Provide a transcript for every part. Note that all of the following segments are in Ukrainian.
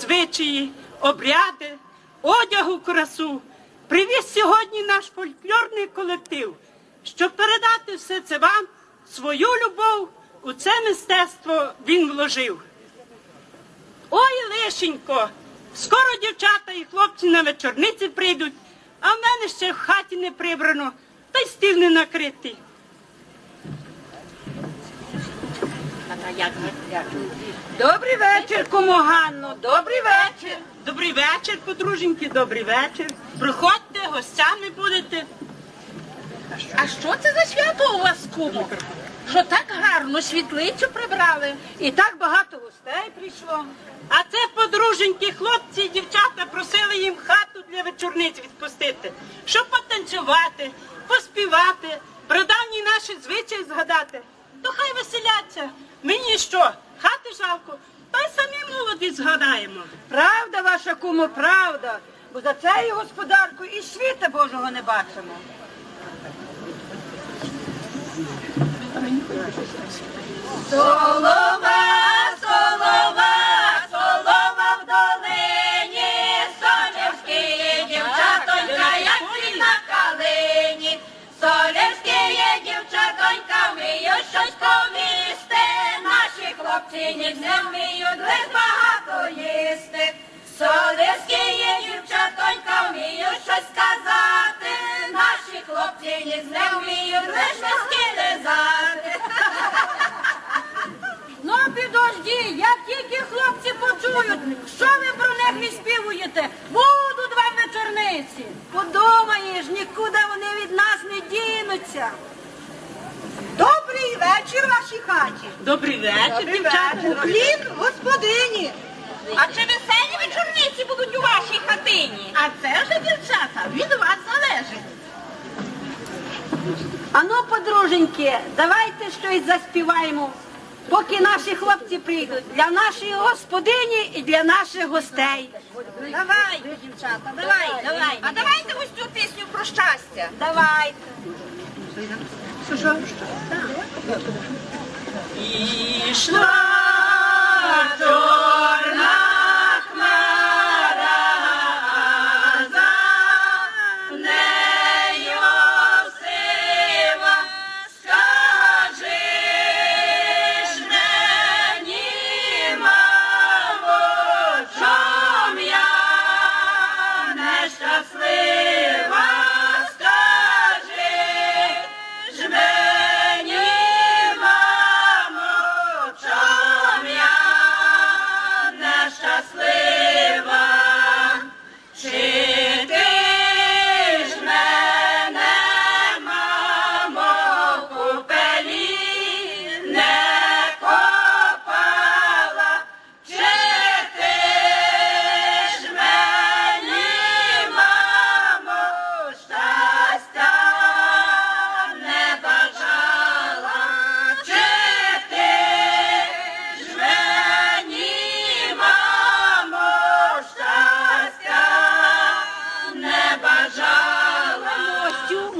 звичаї, обряди, одягу, красу привіз сьогодні наш фольклорний колектив, щоб передати все це вам, свою любов у це мистецтво він вложив. Ой, лишенько, скоро дівчата і хлопці на вечорниці прийдуть, а в мене ще в хаті не прибрано, та й стіл не накритий. Добрий вечір, кому Ганно, добрий вечір. Добрий вечір, подруженьки, добрий вечір. Приходьте, гостями будете. А що це за свято у вас, кому? Що так гарно світлицю прибрали? І так багато гостей прийшло. А це подруженьки, хлопці і дівчата просили їм хату для вечорниць відпустити, щоб потанцювати, поспівати, про давні наші звичаї згадати. То хай веселяться. Мені що, хати жалко, та й самі молоді згадаємо. Правда ваша, кумо, правда. Бо за цією господаркою і світа Божого не бачимо. Солова, ніг не вміють лиш багато їсти. Солівські дівчатонька, вміють щось сказати, наші хлопці ніг не вміють лиш миски лизати. Ну, підожди, як тільки хлопці почують, що ви про них відспівуєте, будуть вам вечорниці. Подумаєш, нікуди вони від нас не дінуться. Добрий вечір вашій хаті. Добрий вечір, дівчата. Хліб господині. А чи веселі вечорниці будуть у вашій хатині? А це вже дівчата, від вас залежить. Ану, подруженьки, давайте щось заспіваємо, поки наші хлопці прийдуть для нашої господині і для наших гостей. Давай, дівчата, давай, давай. А давайте ось цю пісню про щастя. Давайте. Ішла чорна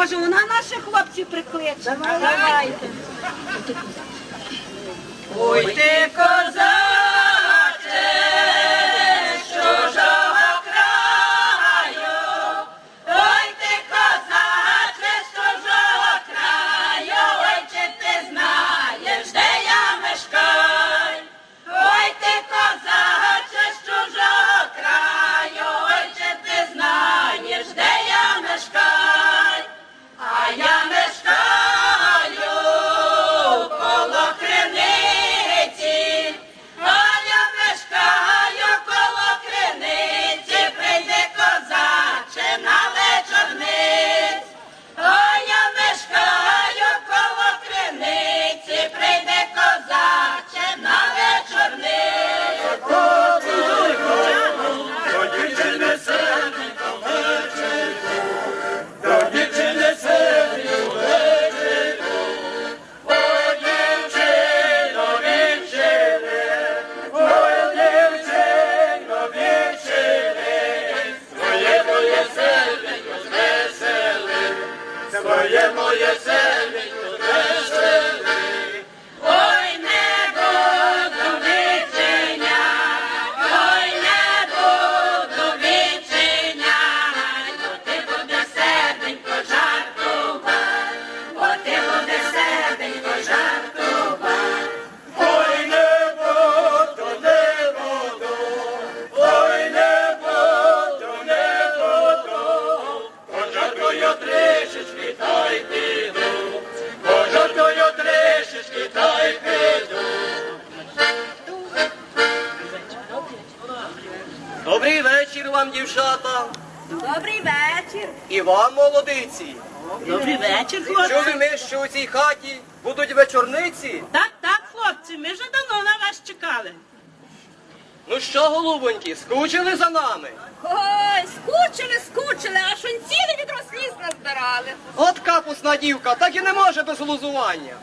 може вона наших хлопців прикличе? Давайте. Ой ти козаче, дівчата, Добрий вечір. і вам, молодиці. Добрий вечір, Чули ми, що у цій хаті будуть вечорниці? Так, так, хлопці, ми вже давно на вас чекали. Ну що, голубоньки, скучили за нами? Ой, скучили, скучили, аж он цілий відросліз назбирали. От капусна дівка, так і не може без глузування.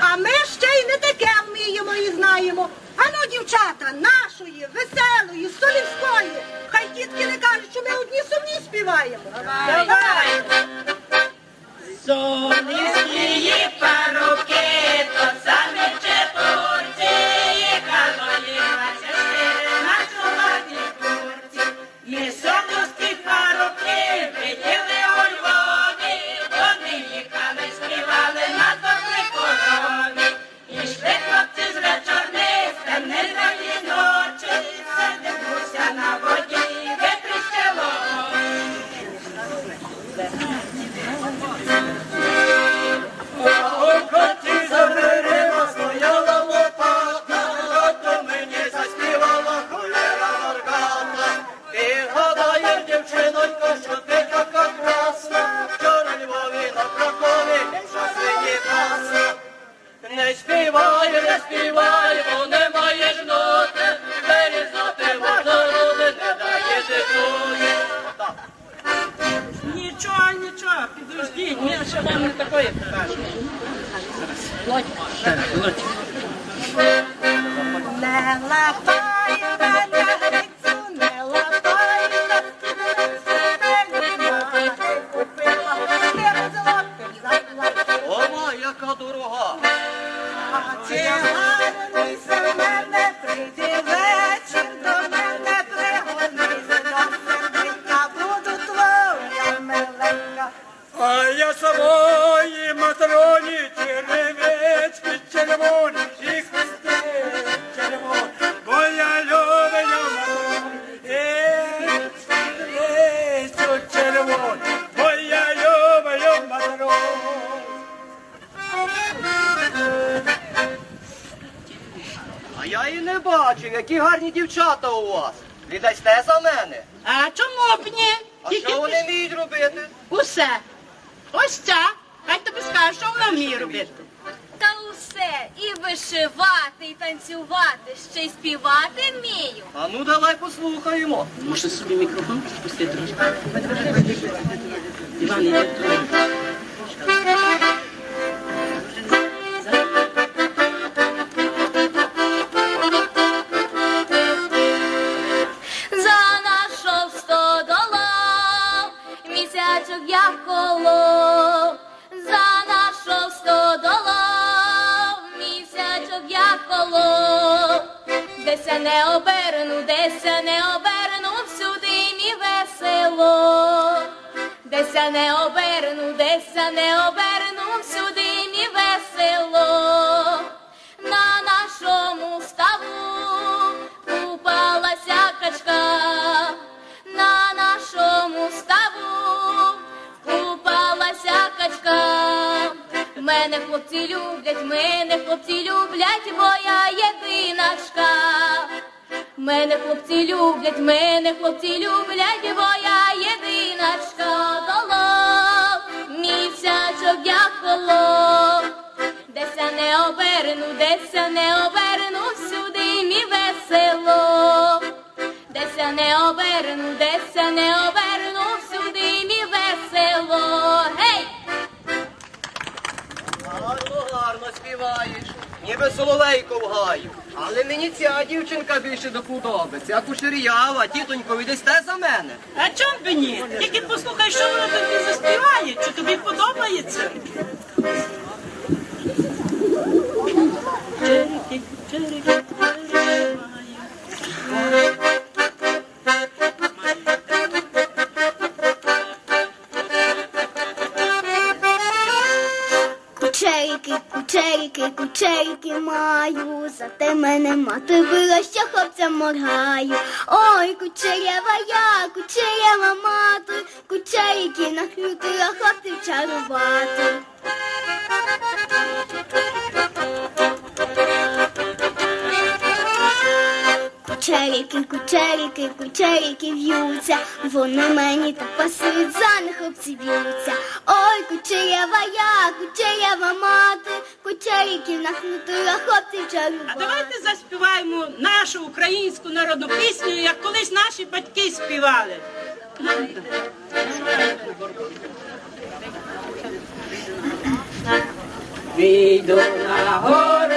А ми ще й не таке вміємо і знаємо. Ану, дівчата, нашої, веселої, солівської. Хай дітки не кажуть, що ми одні сумні співаємо. Давай. Сонячні паруки, то бачив, які гарні дівчата у вас. Віддасте за мене. А чому б ні? А Тільки що вони вміють робити? усе. Ось ця. Хай тобі скаже, що вона вміє робити. Та усе, і вишивати, і танцювати, ще й співати вмію. А ну давай послухаємо. Може собі мікрофон спустити трошки? Іван, іди деся не оберну, деся не оберну, всюди мі весело, деся не оберну, деся не оберну, всюди мі весело. Мене хлопці люблять, мене хлопці люблять, бо я єдиначка. Мене хлопці люблять, мене хлопці люблять, бо я єдиначка. Долов, місячок я колов. Деся не оберну, деся не оберну, всюди мі весело. Деся не оберну, деся не оберну, співаєш. Ніби соловейко в гаю. Але мені ця дівчинка більше до подоби. Ця кушерява, тітонько, віддасте за мене. А чом би ні? Тільки послухай, що вона тобі заспіває, чи тобі подобається? Чирики, чирики, чирики. Кучерики, кучерики, кучерики маю, зате мене мати била, що хлопця моргаю. Ой, кучерява я, кучерява мати, кучерики накрутила хлопців чарувати. кучерики, кучерики, кучерики в'ються, вони мені так пасують, за них хлопці б'ються. Ой, кучерява я, кучерява мати, кучериків нахнутила хлопців А чарувати. давайте заспіваємо нашу українську народну пісню, як колись наші батьки співали. Війду на гору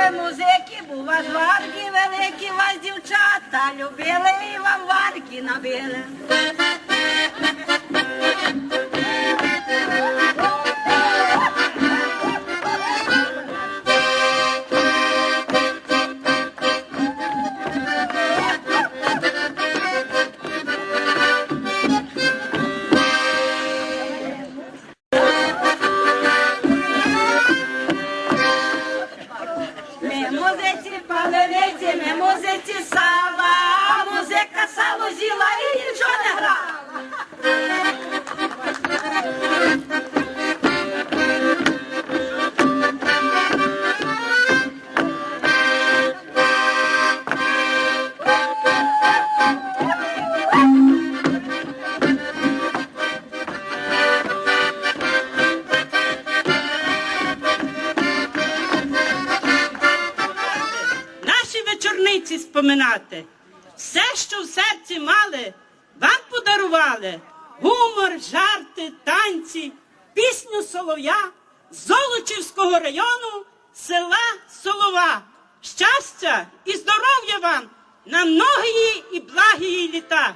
граєте музики, бо у вас варки великі, вас дівчата любили і вам варки набили. Споминати. Все, що в серці мали, вам подарували. Гумор, жарти, танці, пісню солов'я Золочівського району села Солова. Щастя і здоров'я вам на многії і благії літа.